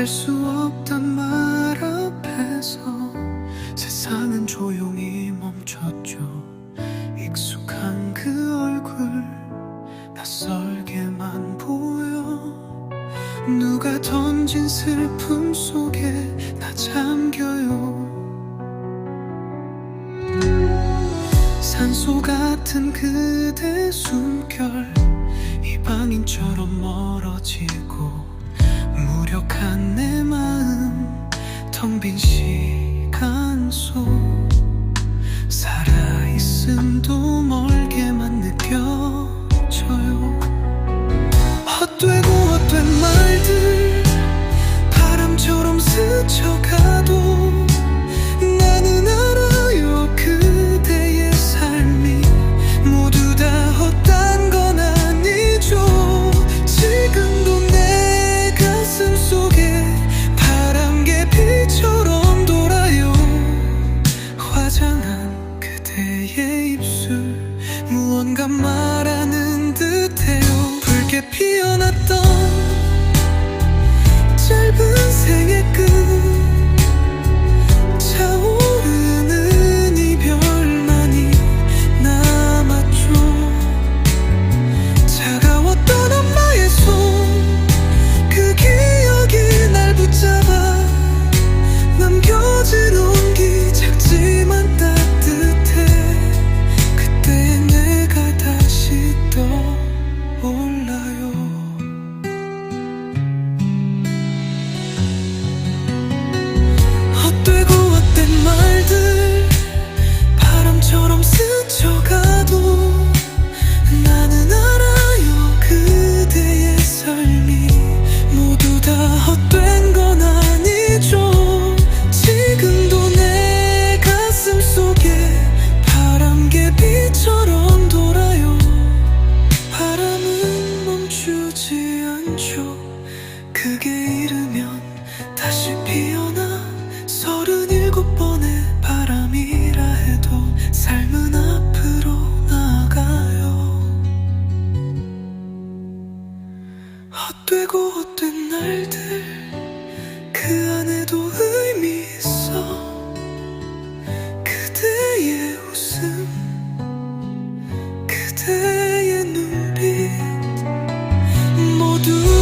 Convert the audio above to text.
할 수 없단 말 앞에서 세상은 조용히 멈췄죠. 익숙한 그 얼굴 낯설게만 보여. 누가 던진 슬픔 속에 나 잠겨요. 산소 같은 그대 숨결 텅빈 시간 속 살아있음도 멀게만 느껴져요. 헛되고 그대의 입술 무언가 말하는 듯해요. 붉게 피어났던 크게 잃으면 다시 피어나 서른일곱 번의 바람이라 해도 삶은 앞으로 나아가요. 헛되고 헛된 날들 그 안에도 의미 있어. 그대의 웃음 그대의 눈빛 모두